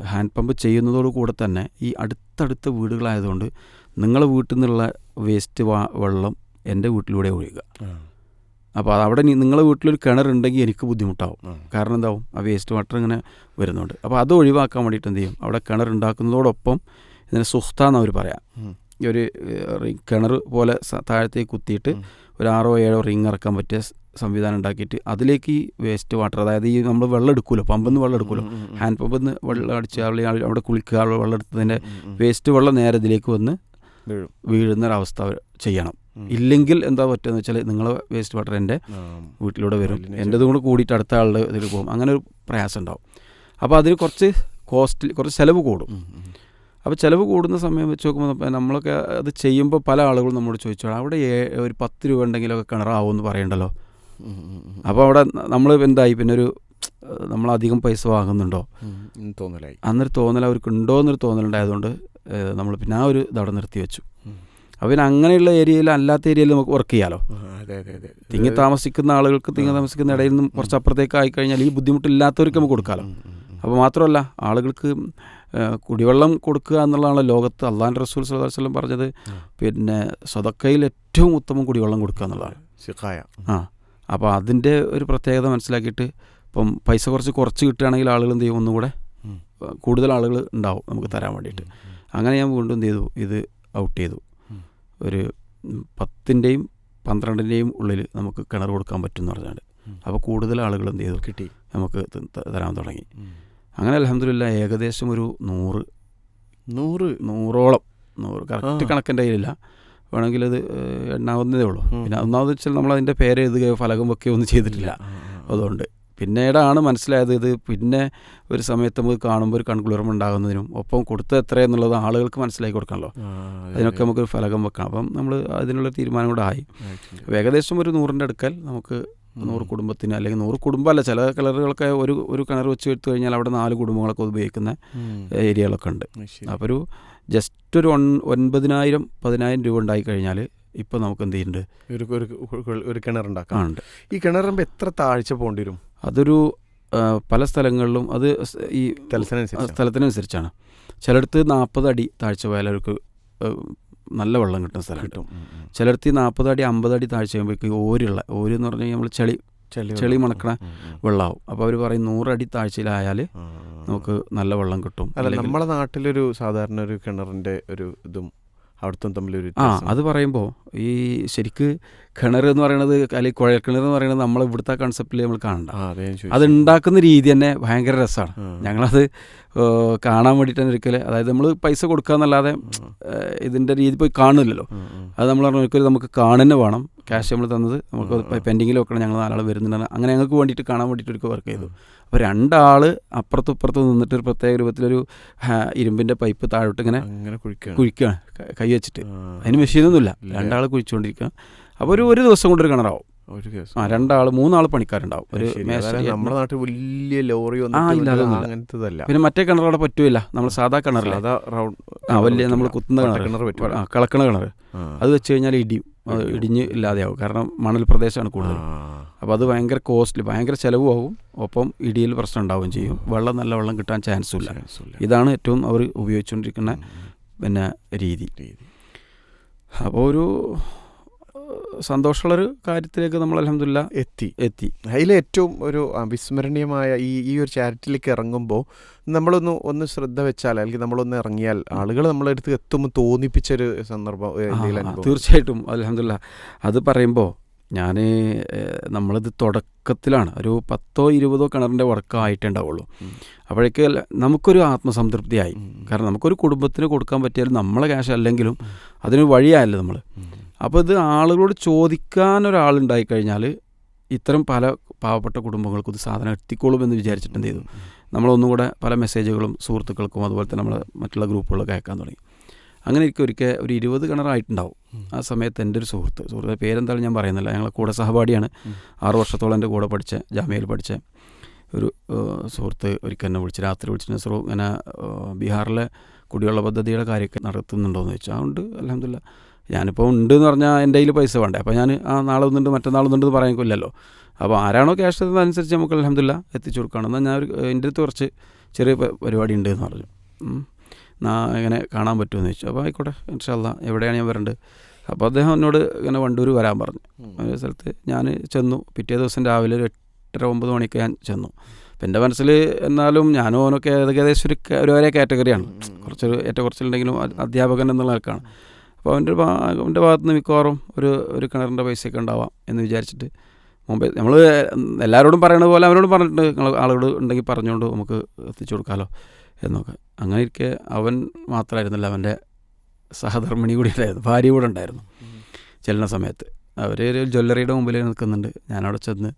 ഹാൻഡ് പമ്പ് ചെയ്യുന്നതോട് കൂടെ തന്നെ ഈ അടുത്തടുത്ത വീടുകളായതുകൊണ്ട് നിങ്ങളെ വീട്ടിൽ നിന്നുള്ള വേസ്റ്റ് വെള്ളം എന്റെ വീട്ടിലൂടെ ഒഴുകുക. അപ്പോൾ അതവിടെ അവിടെ നി- നിങ്ങളെ വീട്ടിലൊരു കിണറുണ്ടെങ്കിൽ എനിക്ക് ബുദ്ധിമുട്ടാവും. കാരണം എന്താവും? ആ വേസ്റ്റ് വാട്ടർ ഇങ്ങനെ വരുന്നുണ്ട്. അപ്പോൾ അത് ഒഴിവാക്കാൻ വേണ്ടിയിട്ട് എന്ത് ചെയ്യും? അവിടെ കിണർ ഉണ്ടാക്കുന്നതോടൊപ്പം ഇതിനെ സുഹ്ത എന്നവർ പറയാം. ഈ ഒരു കിണർ പോലെ താഴത്തേക്ക് കുത്തിയിട്ട് ഒരു ആറോ ഏഴോ റിങ് ഇറക്കാൻ പറ്റിയ സംവിധാനം ഉണ്ടാക്കിയിട്ട് അതിലേക്ക് ഈ വേസ്റ്റ് വാട്ടർ അതായത് ഈ നമ്മൾ വെള്ളം എടുക്കുമല്ലോ പമ്പിൽ നിന്ന് വെള്ളം എടുക്കുമല്ലോ. ഹാൻഡ് പമ്പിൽ നിന്ന് വെള്ളം അടിച്ച് അവിടെ കുളിക്കുക വെള്ളം എടുത്തതിന്റെ. വേസ്റ്റ് വെള്ളം നേരെ ഇതിലേക്ക് വന്ന് വീഴുന്നൊരവസ്ഥ ചെയ്യണം. ഇല്ലെങ്കിൽ എന്താ പറ്റുക വെച്ചാൽ നിങ്ങളെ വേസ്റ്റ് വാട്ടർ എന്റെ വീട്ടിലൂടെ വരും. എന്റെതും കൂടെ കൂടിയിട്ട് അടുത്ത ആളുടെ ഇതിൽ പോകും. അങ്ങനെ ഒരു പ്രയാസം ഉണ്ടാവും. അപ്പോൾ അതിന് കുറച്ച് കോസ്റ്റ് കുറച്ച് ചിലവ് കൂടും. അപ്പോൾ ചിലവ് കൂടുന്ന സമയം വെച്ച് നോക്കുമ്പോൾ നമ്മളൊക്കെ അത് ചെയ്യുമ്പോൾ പല ആളുകളും നമ്മോട് ചോദിച്ചു അവിടെ ഒരു പത്ത് രൂപ ഉണ്ടെങ്കിലൊക്കെ കിണറാവുമെന്ന് പറയണ്ടല്ലോ? ഉം, ഉം, ഉം. അപ്പോൾ അവിടെ നമ്മൾ എന്തായി? പിന്നെ ഒരു നമ്മളധികം പൈസ വാങ്ങുന്നുണ്ടോ? തോന്നലായി. അന്നൊരു തോന്നൽ അവർക്ക് ഉണ്ടോ എന്നൊരു തോന്നലുണ്ടായതുകൊണ്ട് നമ്മൾ പിന്നെ ആ ഒരു ഇതവിടെ നിർത്തി വെച്ചു. പിന്നെ അങ്ങനെയുള്ള ഏരിയയിൽ അല്ലാത്ത ഏരിയയിൽ നമുക്ക് വർക്ക് ചെയ്യാലോ? അതെ അതെ അതെ. തിങ്ങി താമസിക്കുന്ന ആളുകൾക്ക് തിങ്ങി താമസിക്കുന്ന ഇടയിൽ നിന്നും കുറച്ച് അപ്പുറത്തേക്ക് ആയിക്കഴിഞ്ഞാൽ ഈ ബുദ്ധിമുട്ടില്ലാത്തവർക്ക് നമുക്ക് കൊടുക്കാമല്ലോ. അപ്പോൾ മാത്രമല്ല ആളുകൾക്ക് കുടിവെള്ളം കൊടുക്കുക എന്നുള്ളതാണ് ലോകത്ത് അള്ളാൻ റസൂൽ വസല്ലം പറഞ്ഞത്. പിന്നെ സ്വതക്കയിൽ ഏറ്റവും ഉത്തമം കുടിവെള്ളം കൊടുക്കുക എന്നുള്ളതാണ്. ആ അപ്പോൾ അതിന്റെ ഒരു പ്രത്യേകത മനസ്സിലാക്കിയിട്ട് ഇപ്പം പൈസ കുറച്ച് കുറച്ച് കിട്ടുകയാണെങ്കിൽ ആളുകൾ എന്ത് ചെയ്യും? ഒന്നുകൂടെ കൂടുതൽ ആളുകൾ ഉണ്ടാവും നമുക്ക് തരാൻ വേണ്ടിയിട്ട്. അങ്ങനെ ഞാൻ വീണ്ടും എന്ത് ചെയ്തു? ഇത് ഔട്ട് ചെയ്തു. ഒരു പത്തിന്റെയും പന്ത്രണ്ടിന്റെയും ഉള്ളിൽ നമുക്ക് കിണർ കൊടുക്കാൻ പറ്റും എന്ന് പറഞ്ഞാൽ. അപ്പോൾ കൂടുതൽ ആളുകൾ എന്ത് ചെയ്തു? കിട്ടി. നമുക്ക് തരാൻ തുടങ്ങി. അങ്ങനെ അലഹമില്ല ഏകദേശം ഒരു നൂറ് നൂറ്? നൂറോളം നൂറ് കറക്റ്റ്. കണക്കിന്റെ കയ്യിലില്ല. വേണമെങ്കിൽ അത് എണ്ണാവുന്നതേ ഉള്ളൂ. പിന്നെ ഒന്നാമത് വെച്ചാൽ നമ്മൾ അതിന്റെ പേര് എഴുതുകയോ ഫലകം വെക്കുകയോ ഒന്നും ചെയ്തിട്ടില്ല. അതുകൊണ്ട്. പിന്നീടാണ് മനസ്സിലായത് ഇത് പിന്നെ ഒരു സമയത്ത് നമുക്ക് കാണുമ്പോൾ ഒരു കൺകുളിർമ ഉണ്ടാകുന്നതിനും ഒപ്പം കൊടുത്തത് എത്രയെന്നുള്ളത് ആളുകൾക്ക് മനസ്സിലാക്കി കൊടുക്കണമല്ലോ അതിനൊക്കെ നമുക്ക് ഫലകം വെക്കാം അപ്പം നമ്മൾ അതിനുള്ള തീരുമാനം കൂടെ ആയി. ഏകദേശം ഒരു നൂറിന്റെ അടുക്കൽ നമുക്ക് നൂറ് കുടുംബത്തിന് അല്ലെങ്കിൽ നൂറ് കുടുംബമല്ല ചില കിണറുകളൊക്കെ ഒരു ഒരു കിണർ വെച്ച് എടുത്തു കഴിഞ്ഞാൽ അവിടെ നാല് കുടുംബങ്ങളൊക്കെ ഉപയോഗിക്കുന്ന ഏരിയകളൊക്കെ ഉണ്ട്. അപ്പോൾ ഒരു ജസ്റ്റ് ഒരു ഒൻ ഒൻപതിനായിരം പതിനായിരം രൂപ ഉണ്ടായി കഴിഞ്ഞാൽ ഇപ്പോൾ നമുക്ക് എന്ത് ചെയ്യുന്നുണ്ട് ഒരു ഒരു കിണറുണ്ടാക്കാം. ഉണ്ട് ഈ കിണറുമ്പോ എത്ര താഴ്ച പോകേണ്ടി വരും? അതൊരു പല സ്ഥലങ്ങളിലും അത് ഈ സ്ഥലത്തിനനുസരിച്ചാണ്. ചിലയിടത്ത് നാൽപ്പത് അടി താഴ്ച പോയാൽ അവർക്ക് നല്ല വെള്ളം കിട്ടുന്ന സ്ഥലം കിട്ടും. ചിലടത്ത്. ചിലയിടത്ത് ഈ നാൽപ്പത് അടി അമ്പത് അടി താഴ്ച കഴിയുമ്പോഴേക്ക് ഓരുള്ള ഓര് എന്ന് പറഞ്ഞാൽ നമ്മൾ ചെളി ചെളി. മണക്കണ. വെള്ളമാവും അപ്പോൾ അവർ പറയും നൂറടി താഴ്ചയിലായാൽ. നമുക്ക് നല്ല വെള്ളം കിട്ടും. അല്ല നമ്മുടെ നാട്ടിലൊരു സാധാരണ ഒരു കിണറിന്റെ ഒരു ഇതും അവിടുത്തെ തമ്മിലൊരു ആ. അത് പറയുമ്പോൾ ഈ ശരിക്ക് കിണർ എന്ന് പറയുന്നത് അല്ലെങ്കിൽ കുഴൽ കിണർ എന്ന് പറയുന്നത് നമ്മൾ ഇവിടുത്തെ കൺസെപ്റ്റിൽ നമ്മൾ കാണണ്ട അതെ. ഉണ്ടാക്കുന്ന രീതി തന്നെ ഭയങ്കര രസമാണ്. ഞങ്ങളത് കാണാൻ വേണ്ടിയിട്ട് തന്നെ ഒരിക്കലും അതായത് നമ്മൾ പൈസ കൊടുക്കുക എന്നല്ലാതെ ഇതിന്റെ രീതി പോയി കാണില്ലല്ലോ. അത് നമ്മൾ പറഞ്ഞ ഒരിക്കലും നമുക്ക് കാണുന്നെ വേണം ക്യാഷ് നമ്മൾ തന്നത് നമുക്ക്. പെൻഡിങ്ങിൽ വെക്കണം ഞങ്ങൾ നാലാൾ വരുന്നുണ്ടെന്ന് അങ്ങനെ ഞങ്ങൾക്ക് വേണ്ടിയിട്ട് കാണാൻ വേണ്ടിയിട്ട് ഒരിക്കൽ വർക്ക് ചെയ്തു അപ്പോൾ രണ്ടാൾ അപ്പുറത്തും ഇപ്പുറത്തും നിന്നിട്ട് ഒരു പ്രത്യേക രൂപത്തിലൊരു ഇരുമ്പിന്റെ പൈപ്പ് താഴോട്ട് ഇങ്ങനെ കുഴിക്കുകയാണ് കൈ വെച്ചിട്ട്. അതിന് മെഷീനൊന്നുമില്ല. രണ്ടാൾ കുഴിച്ചുകൊണ്ടിരിക്കുക അപ്പോൾ ഒരു ഒരു ദിവസം കൊണ്ട് ഒരു കിണറാവും. ഒരു കേസ്. ആ രണ്ടാൾ മൂന്നാൾ പണിക്കാരുണ്ടാവും. ഒരു. നമ്മുടെ നാട്ടിൽ വലിയ ലോറി ആ, ഇല്ല, വന്നിട്ട് അതൊന്നുമില്ല. അങ്ങനത്തതല്ല. പിന്നെ മറ്റേ കിണറവിടെ പറ്റൂല. നമ്മൾ സാധാ കിണറില്ല? സാധാ റൗണ്ട് ആ വലിയ നമ്മൾ കുത്തുന്ന കിണർ കിണർ ആ കളക്കണ കിണർ അത് വെച്ച് കഴിഞ്ഞാൽ ഇടിയും. ഇടിഞ്ഞ് ഇല്ലാതെയാവും. കാരണം മണൽ പ്രദേശമാണ് കൂടുതൽ. അപ്പോൾ അത് ഭയങ്കര കോസ്റ്റ്ലി ഭയങ്കര ചിലവുമാകും ഒപ്പം ഇടിയിൽ പ്രശ്നം ഉണ്ടാവുകയും ചെയ്യും. വെള്ളം നല്ല വെള്ളം കിട്ടാൻ ചാൻസും ഇല്ല. ഇതാണ് ഏറ്റവും അവർ ഉപയോഗിച്ചുകൊണ്ടിരിക്കുന്ന. പിന്നെ രീതി. അപ്പോൾ ഒരു സന്തോഷമുള്ളൊരു കാര്യത്തിലേക്ക് നമ്മൾ അലഹമില്ല എത്തി. എത്തി. അതിലെ ഏറ്റവും ഒരു അവിസ്മരണീയമായ ഈ ഈ ഒരു ചാരിറ്റിയിലേക്ക് ഇറങ്ങുമ്പോൾ നമ്മളൊന്ന് ഒന്ന് ശ്രദ്ധ വെച്ചാൽ അല്ലെങ്കിൽ നമ്മളൊന്ന് ഇറങ്ങിയാൽ ആളുകൾ നമ്മളെ അടുത്ത് എത്തുമ്പോൾ തോന്നിപ്പിച്ചൊരു സന്ദർഭം? തീർച്ചയായിട്ടും. അലഹമില്ല അത് പറയുമ്പോൾ ഞാൻ നമ്മളിത് തുടക്കത്തിലാണ്. ഒരു പത്തോ ഇരുപതോ കിണറിന്റെ വർക്ക് ആയിട്ടുണ്ടാവുള്ളൂ ഉം. അപ്പോഴേക്ക് നമുക്കൊരു ആത്മസംതൃപ്തിയായി. കാരണം നമുക്കൊരു കുടുംബത്തിന് കൊടുക്കാൻ പറ്റിയാലും നമ്മളെ ക്യാഷ് അല്ലെങ്കിലും അതിന് വഴിയായല്ലോ നമ്മൾ അപ്പോൾ ഇത് ആളുകളോട് ചോദിക്കാൻ ഒരാളുണ്ടായി കഴിഞ്ഞാൽ ഇത്തരം പല പാവപ്പെട്ട കുടുംബങ്ങൾക്കും ഇത് സാധനം എത്തിക്കോളും എന്ന് വിചാരിച്ചിട്ട് എന്ത് ചെയ്തു? നമ്മളൊന്നും കൂടെ പല മെസ്സേജുകളും സുഹൃത്തുക്കൾക്കും അതുപോലെ തന്നെ നമ്മൾ മറ്റുള്ള ഗ്രൂപ്പുകളൊക്കെ അയക്കാൻ തുടങ്ങി. അങ്ങനെ എനിക്ക് ഒരിക്കൽ ഒരു ഇരുപത് കിണറായിട്ടുണ്ടാവും. ആ സമയത്ത് എന്റെ ഒരു സുഹൃത്ത് സുഹൃത്തിന്റെ പേരെന്താണ് ഞാൻ പറയുന്നില്ല. ഞങ്ങളെ കൂടെ സഹപാഠിയാണ്. ആറു വർഷത്തോളം എന്റെ കൂടെ പഠിച്ച ജാമ്യയിൽ പഠിച്ച ഒരു സുഹൃത്ത് ഒരിക്കൽ എന്നെ വിളിച്ച് രാത്രി വിളിച്ച് നെസ്റു ഇങ്ങനെ ബീഹാറിലെ കുടിവെള്ള പദ്ധതിയുടെ കാര്യമൊക്കെ നടത്തുന്നുണ്ടോ എന്ന് ചോദിച്ചു. അതുകൊണ്ട് അലഹമില്ല ഞാനിപ്പോൾ ഉണ്ട് എന്ന് പറഞ്ഞാൽ എന്റെ കയ്യിൽ പൈസ വേണ്ടേ? അപ്പോൾ ഞാൻ ആ നാളെ ഒന്നുണ്ട് മറ്റന്നാൾ ഒന്നുണ്ട് എന്ന് പറയാൻ കൊല്ലല്ലോ അപ്പോൾ ആരാണോ ക്യാഷ് തന്നതനുസരിച്ച് നമുക്ക് അലഹമില്ല എത്തിച്ചു കൊടുക്കണം എന്നാൽ ഞാൻ ഒരു എന്റെ അടുത്ത് കുറച്ച് ചെറിയ പരിപാടി ഉണ്ട് എന്ന് പറഞ്ഞു ഇങ്ങനെ കാണാൻ പറ്റുമെന്ന് ചോദിച്ചു. അപ്പോൾ ആയിക്കോട്ടെ ഇൻഷാല്ല എവിടെയാണ് ഞാൻ വരേണ്ടത്? അപ്പോൾ അദ്ദേഹം എന്നോട് ഇങ്ങനെ വണ്ടൂർ വരാൻ പറഞ്ഞു. ഒരു സ്ഥലത്ത് ഞാൻ ചെന്നു. പിറ്റേ ദിവസം രാവിലെ ഒരു എട്ടര ഒമ്പത് മണിക്ക് ഞാൻ ചെന്നു. അപ്പം എന്റെ മനസ്സിൽ എന്നാലും ഞാനും അവനൊക്കെ ഏകദേശം ഒരു ഒരു കാറ്റഗറിയാണ്. കുറച്ചൊരു ഏറ്റവും കുറച്ചിലുണ്ടെങ്കിലും അധ്യാപകൻ എന്നുള്ള നിലക്കാണ് അപ്പോൾ അവന്റെ അവന്റെ ഭാഗത്ത് നിന്ന് മിക്കവാറും ഒരു ഒരു കിണറിന്റെ പൈസയൊക്കെ ഉണ്ടാവാം എന്ന് വിചാരിച്ചിട്ട് മുമ്പേ നമ്മൾ എല്ലാവരോടും പറയണ പോലെ അവരോടും പറഞ്ഞിട്ടുണ്ട്. നിങ്ങൾ ആളുകൾ ഉണ്ടെങ്കിൽ പറഞ്ഞുകൊണ്ട് നമുക്ക് എത്തിച്ചു കൊടുക്കാമല്ലോ എന്നൊക്കെ. അങ്ങനെ ഇരിക്കെ അവൻ മാത്രമായിരുന്നില്ല അവന്റെ സഹധർമ്മിണി കൂടി ഉണ്ടായിരുന്നു ഭാര്യ കൂടെ ഉണ്ടായിരുന്നു. ചെല്ലുന്ന സമയത്ത്. അവർ ഒരു ജ്വല്ലറിയുടെ മുമ്പിൽ നിൽക്കുന്നുണ്ട്. ഞാനവിടെ ചെന്ന്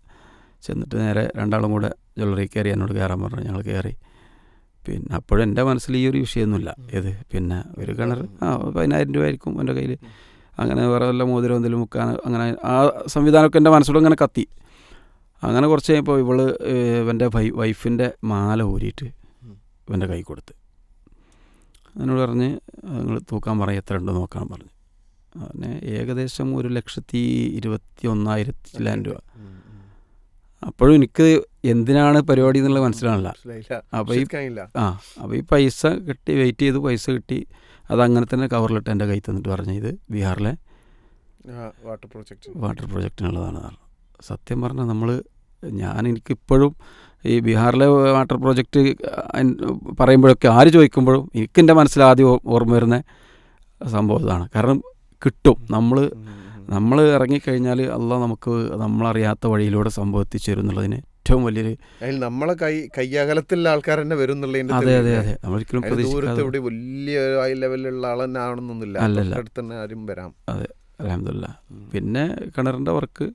ചെന്നിട്ട് നേരെ രണ്ടാളും കൂടെ ജ്വല്ലറി കയറി എന്നോട് കയറാൻ പറഞ്ഞു. ഞങ്ങൾ കയറി. പിന്നെ അപ്പോഴും എന്റെ മനസ്സിൽ ഈ ഒരു വിഷയമൊന്നുമില്ല. ഏത്? പിന്നെ ഒരു കിണർ ആ പതിനായിരം രൂപ ആയിരിക്കും എന്റെ കയ്യിൽ അങ്ങനെ വേറെ വല്ല മോതിരം എന്തെങ്കിലും മുക്കാൻ അങ്ങനെ ആ സംവിധാനമൊക്കെ എന്റെ മനസ്സിലൂടെ അങ്ങനെ കത്തി. അങ്ങനെ കുറച്ച് കഴിഞ്ഞപ്പോൾ ഇവൾ ഇവന്റെ വൈഫിന്റെ മാല ഊരിയിട്ട് ഇവന്റെ കൈ കൊടുത്ത് എന്നോട് പറഞ്ഞ് നിങ്ങൾ തൂക്കാൻ പറയും എത്ര ഉണ്ട് നോക്കാൻ പറഞ്ഞു അങ്ങനെ ഏകദേശം ഒരു ലക്ഷത്തി ഇരുപത്തി ഒന്നായിരത്തി ഒന്നായിരത്തിലായിരം രൂപ. അപ്പോഴും എനിക്ക് എന്തിനാണ് പരിപാടി എന്നുള്ളത് മനസ്സിലാണല്ല. അപ്പോൾ ഈ. ആ അപ്പോൾ ഈ പൈസ കിട്ടി വെയിറ്റ് ചെയ്ത് പൈസ കിട്ടി അത് അങ്ങനെ തന്നെ കവറിലിട്ട് എന്റെ കൈ തന്നിട്ട് പറഞ്ഞു ഇത് ബീഹാറിലെ വാട്ടർ പ്രോജക്റ്റ് വാട്ടർ പ്രോജക്റ്റിനുള്ളതാണ് സത്യം പറഞ്ഞാൽ നമ്മൾ ഞാൻ എനിക്കിപ്പോഴും ഈ ബീഹാറിലെ വാട്ടർ പ്രോജക്റ്റ് പറയുമ്പോഴൊക്കെ ആര് ചോദിക്കുമ്പോഴും എനിക്ക് എന്റെ മനസ്സിൽ ആദ്യം ഓർമ്മ വരുന്ന സംഭവം ഇതാണ്. കാരണം കിട്ടും. നമ്മൾ നമ്മൾ ഇറങ്ങിക്കഴിഞ്ഞാൽ അല്ല നമുക്ക് നമ്മളറിയാത്ത വഴിയിലൂടെ സംഭവം എത്തിച്ചേരും എന്നുള്ളതിന് ഏറ്റവും വലിയൊരു അതിൽ നമ്മളെ കൈ കയ്യകലത്തിലുള്ള ആൾക്കാർ തന്നെ വരും അതെ അതെ. അതെ നമ്മളൊരിക്കലും പ്രതീക്ഷിക്കാതെ വലിയ ഹൈ ലെവലിലുള്ള ആൾ തന്നെ ആവണമെന്നൊന്നുമില്ല അല്ലല്ല. തന്നെ ആരും വരാം. അതെ അലഹമില്ല പിന്നെ കിണറിന്റെ വർക്ക്.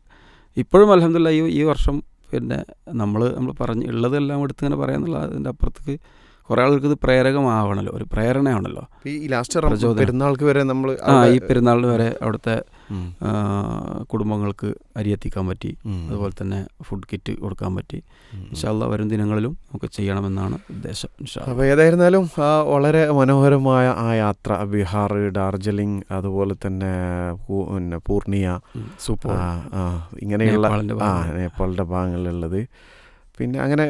ഇപ്പോഴും അലഹമില്ല ഈ ഈ വർഷം പിന്നെ നമ്മൾ നമ്മൾ പറഞ്ഞ് ഉള്ളതെല്ലാം എടുത്ത് ഇങ്ങനെ പറയാന്നുള്ള അതിന്റെ അപ്പുറത്തേക്ക് കുറേ ആൾക്ക് ഇത് പ്രേരകമാവണല്ലോ ഒരു പ്രേരണയാണല്ലോ ഈ ലാസ്റ്റ്. പെരുന്നാൾക്ക് വരെ നമ്മൾ ആ ഈ പെരുന്നാളിന് വരെ അവിടുത്തെ ആ, അരി എത്തിക്കാൻ പറ്റി. അതുപോലെ തന്നെ ഫുഡ് കിറ്റ് കൊടുക്കാൻ പറ്റി. ഇൻഷാല്ല വരും ദിനങ്ങളിലും നമുക്ക് ചെയ്യണമെന്നാണ് ഉദ്ദേശം. അപ്പോൾ ഏതായിരുന്നാലും വളരെ മനോഹരമായ ആ യാത്ര ബീഹാർ ഡാർജിലിംഗ് അതുപോലെ തന്നെ പിന്നെ പൂർണിയ സൂപ്പർ. ഇങ്ങനെയുള്ള. നേപ്പാളിന്റെ ഭാഗങ്ങളിലുള്ളത്. പിന്നെ അങ്ങനെ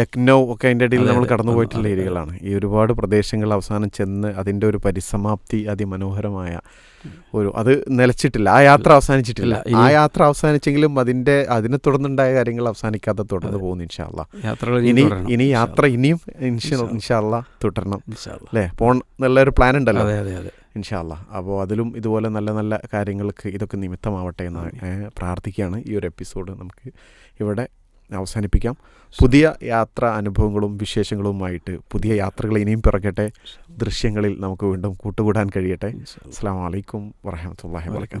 ലക്നൗ ഒക്കെ അതിന്റെ ഇടയിൽ നമ്മൾ. കടന്നു പോയിട്ടുള്ള ഏരിയകളാണ്. ഈ ഒരുപാട് പ്രദേശങ്ങൾ അവസാനം ചെന്ന് അതിന്റെ ഒരു പരിസമാപ്തി അതിമനോഹരമായ ഒരു അത് നിലച്ചിട്ടില്ല. ആ യാത്ര അവസാനിച്ചിട്ടില്ല. ആ യാത്ര അവസാനിച്ചെങ്കിലും അതിന്റെ അതിനെ തുടർന്നുണ്ടായ കാര്യങ്ങൾ അവസാനിക്കാതെ തുടർന്ന്. പോകുന്നു ഇൻഷാല്ല ഇനി ഇനി യാത്ര ഇനിയും. ഇൻഷാല്ല തുടരണം. അല്ലാ. പോൺ എന്നുള്ളൊരു പ്ലാൻ ഉണ്ടല്ലോ. അതെ അതെ അതെ. ഇൻഷാല്ല അപ്പോൾ അതിലും ഇതുപോലെ നല്ല നല്ല കാര്യങ്ങൾക്ക് ഇതൊക്കെ നിമിത്തമാവട്ടെ എന്ന് പ്രാർത്ഥിക്കുകയാണ് ഈ ഒരു എപ്പിസോഡ് നമുക്ക് ഇവിടെ അവസാനിപ്പിക്കാം. പുതിയ യാത്രാ അനുഭവങ്ങളും വിശേഷങ്ങളുമായിട്ട് പുതിയ യാത്രകൾ ഇനിയും പിറക്കട്ടെ. ദൃശ്യങ്ങളിൽ നമുക്ക് വീണ്ടും കൂട്ടുകൂടാൻ കഴിയട്ടെ. അസ്സാം വലൈക്കും വറഹമത്തല്ലാഹി വലൈക്കും